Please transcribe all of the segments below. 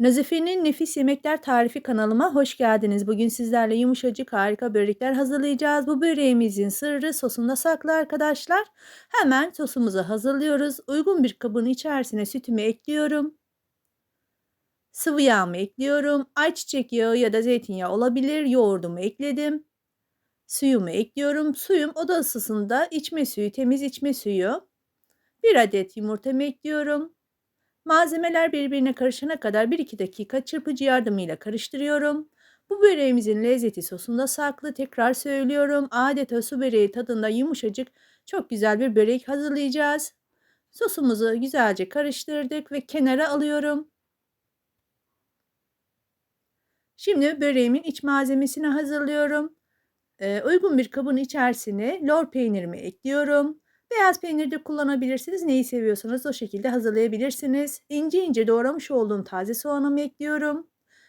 Nazife'nin Nefis Yemekler Tarifi kanalıma hoş geldiniz. Bugün sizlerle yumuşacık harika börekler hazırlayacağız. Bu böreğimizin sırrı sosunda saklı arkadaşlar. Hemen sosumuzu hazırlıyoruz. Uygun bir kabın içerisine sütümü ekliyorum. Sıvı yağımı ekliyorum. Ayçiçek yağı ya da zeytinyağı olabilir. Yoğurdumu ekledim. Suyumu ekliyorum. Suyum oda ısısında içme suyu, temiz içme suyu. Bir adet yumurtamı ekliyorum. Malzemeler birbirine karışana kadar 1-2 dakika çırpıcı yardımıyla karıştırıyorum. Bu böreğimizin lezzeti sosunda saklı. Tekrar söylüyorum. Adeta su böreği tadında yumuşacık çok güzel bir börek hazırlayacağız. Sosumuzu güzelce karıştırdık ve kenara alıyorum. Şimdi böreğimin iç malzemesini hazırlıyorum. Ee, uygun bir kabın içerisine lor peynirimi ekliyorum. Beyaz peynir de kullanabilirsiniz. Neyi seviyorsanız o şekilde hazırlayabilirsiniz. İnce ince doğramış olduğum taze soğanımı ekliyorum.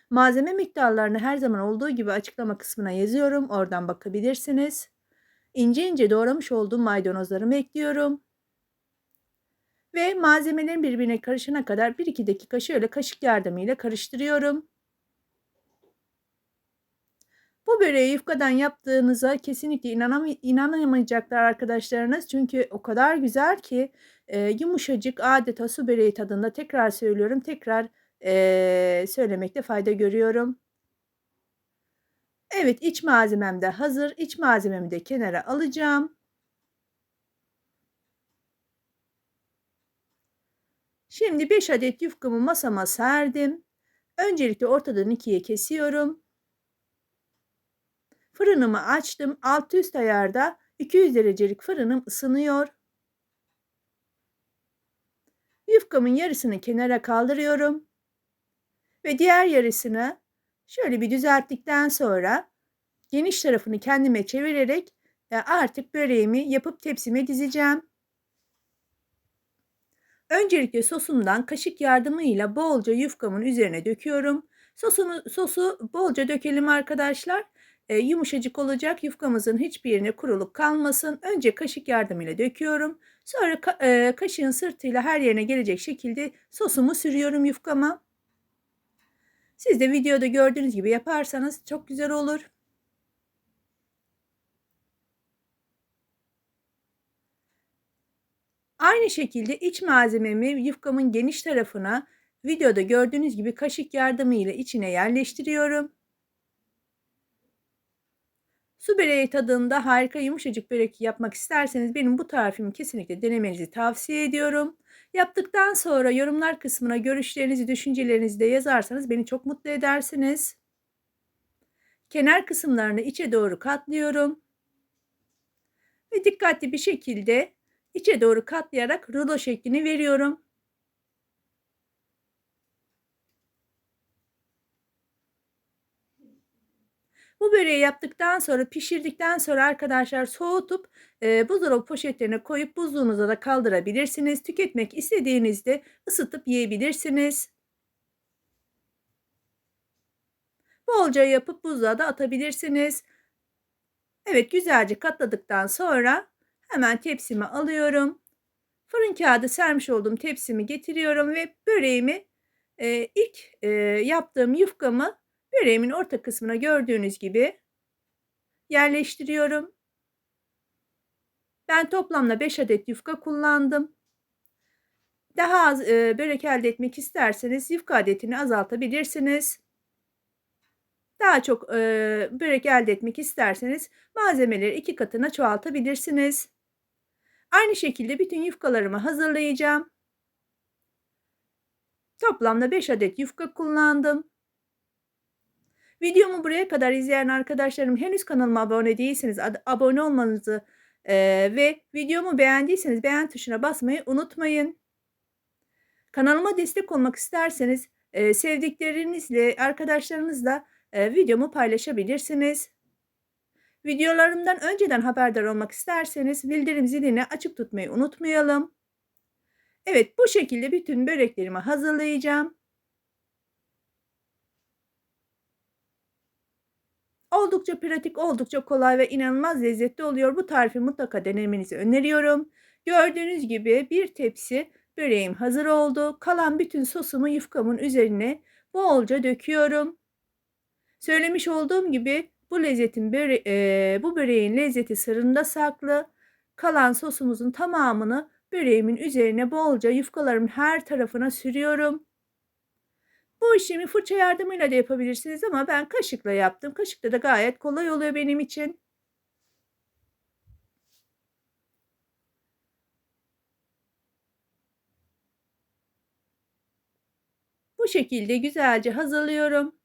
Malzeme miktarlarını her zaman olduğu gibi açıklama kısmına yazıyorum. Oradan bakabilirsiniz. İnce ince doğramış olduğum maydanozlarımı ekliyorum. Ve malzemelerin birbirine karışana kadar 1-2 dakika şöyle kaşık yardımıyla karıştırıyorum. Bu böreği yufkadan yaptığınıza kesinlikle inanam inanamayacaklar arkadaşlarınız. Çünkü o kadar güzel ki e, yumuşacık adeta su böreği tadında. Tekrar söylüyorum. Tekrar e, söylemekte fayda görüyorum. Evet iç malzemem de hazır. İç malzememi de kenara alacağım. Şimdi 5 adet yufkamı masama serdim. Öncelikle ortadan ikiye kesiyorum. Fırınımı açtım. Alt üst ayarda 200 derecelik fırınım ısınıyor. Yufkamın yarısını kenara kaldırıyorum. Ve diğer yarısını şöyle bir düzelttikten sonra geniş tarafını kendime çevirerek e, artık böreğimi yapıp tepsime dizeceğim. Öncelikle sosumdan kaşık yardımıyla bolca yufkamın üzerine döküyorum. Sosunu, sosu bolca dökelim arkadaşlar e, yumuşacık olacak. Yufkamızın hiçbir yerine kuruluk kalmasın. Önce kaşık yardımıyla döküyorum. Sonra ka e, kaşığın sırtıyla her yerine gelecek şekilde sosumu sürüyorum yufkama. Siz de videoda gördüğünüz gibi yaparsanız çok güzel olur. Aynı şekilde iç malzememi yufkamın geniş tarafına videoda gördüğünüz gibi kaşık yardımıyla içine yerleştiriyorum. Su böreği tadında harika yumuşacık börek yapmak isterseniz benim bu tarifimi kesinlikle denemenizi tavsiye ediyorum. Yaptıktan sonra yorumlar kısmına görüşlerinizi, düşüncelerinizi de yazarsanız beni çok mutlu edersiniz. Kenar kısımlarını içe doğru katlıyorum. Ve dikkatli bir şekilde içe doğru katlayarak rulo şeklini veriyorum. Bu böreği yaptıktan sonra pişirdikten sonra arkadaşlar soğutup e, buzdolabı poşetlerine koyup buzluğunuza da kaldırabilirsiniz. Tüketmek istediğinizde ısıtıp yiyebilirsiniz. Bolca yapıp buzluğa da atabilirsiniz. Evet güzelce katladıktan sonra hemen tepsimi alıyorum. Fırın kağıdı sermiş olduğum tepsimi getiriyorum ve böreğimi e, ilk e, yaptığım yufkamı Böreğimin orta kısmına gördüğünüz gibi yerleştiriyorum. Ben toplamda 5 adet yufka kullandım. Daha az e, börek elde etmek isterseniz yufka adetini azaltabilirsiniz. Daha çok e, börek elde etmek isterseniz malzemeleri iki katına çoğaltabilirsiniz. Aynı şekilde bütün yufkalarımı hazırlayacağım. Toplamda 5 adet yufka kullandım. Videomu buraya kadar izleyen arkadaşlarım henüz kanalıma abone değilseniz abone olmanızı e, ve videomu beğendiyseniz beğen tuşuna basmayı unutmayın. Kanalıma destek olmak isterseniz e, sevdiklerinizle, arkadaşlarınızla e, videomu paylaşabilirsiniz. Videolarımdan önceden haberdar olmak isterseniz bildirim zilini açık tutmayı unutmayalım. Evet bu şekilde bütün böreklerimi hazırlayacağım. Oldukça pratik, oldukça kolay ve inanılmaz lezzetli oluyor. Bu tarifi mutlaka denemenizi öneriyorum. Gördüğünüz gibi bir tepsi böreğim hazır oldu. Kalan bütün sosumu yufkamın üzerine bolca döküyorum. Söylemiş olduğum gibi bu lezzetin böre eee, bu böreğin lezzeti sırrında saklı. Kalan sosumuzun tamamını böreğimin üzerine bolca yufkalarımın her tarafına sürüyorum. Bu işlemi fırça yardımıyla da yapabilirsiniz ama ben kaşıkla yaptım. Kaşıkla da gayet kolay oluyor benim için. Bu şekilde güzelce hazırlıyorum.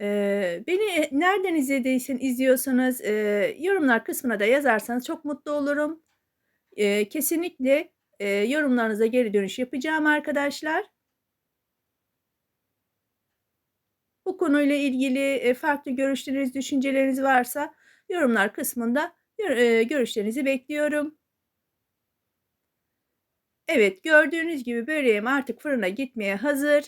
Eee, beni nereden izlediysen izliyorsanız, eee, yorumlar kısmına da yazarsanız çok mutlu olurum. Eee, kesinlikle, eee, yorumlarınıza geri dönüş yapacağım arkadaşlar. Bu konuyla ilgili, eee, farklı görüşleriniz, düşünceleriniz varsa yorumlar kısmında eee, görüşlerinizi bekliyorum. Evet, gördüğünüz gibi böreğim artık fırına gitmeye hazır.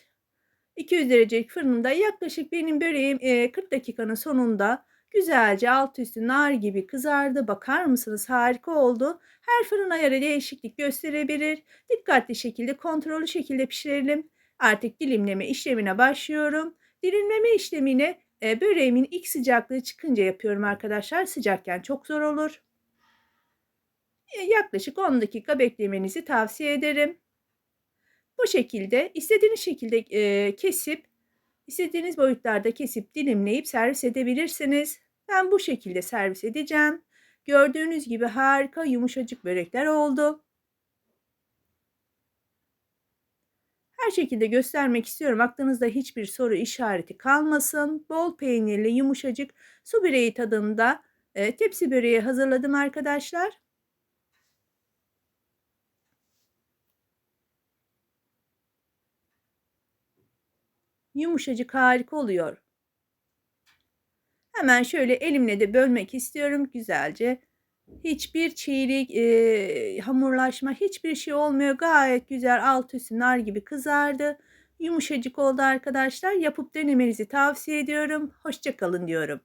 200 derecelik fırında yaklaşık benim böreğim, eee, 40 dakikanın sonunda güzelce altı üstü nar gibi kızardı. Bakar mısınız? Harika oldu. Her fırın ayarı değişiklik gösterebilir. Dikkatli şekilde, kontrollü şekilde pişirelim. Artık dilimleme işlemine başlıyorum. Dilimleme işlemini, eee, böreğimin ilk sıcaklığı çıkınca yapıyorum arkadaşlar. Sıcakken çok zor olur. Eee, yaklaşık 10 dakika beklemenizi tavsiye ederim. Bu şekilde istediğiniz şekilde, eee, kesip, istediğiniz boyutlarda kesip dilimleyip servis edebilirsiniz. Ben bu şekilde servis edeceğim. Gördüğünüz gibi harika yumuşacık börekler oldu. Her şekilde göstermek istiyorum. Aklınızda hiçbir soru işareti kalmasın. Bol peynirli, yumuşacık su böreği tadında, eee, tepsi böreği hazırladım arkadaşlar. Yumuşacık, harika oluyor. Hemen şöyle elimle de bölmek istiyorum güzelce. Hiçbir çiğlik, eee, hamurlaşma, hiçbir şey olmuyor. Gayet güzel alt üstü nar gibi kızardı. Yumuşacık oldu arkadaşlar. Yapıp denemenizi tavsiye ediyorum. Hoşça kalın diyorum.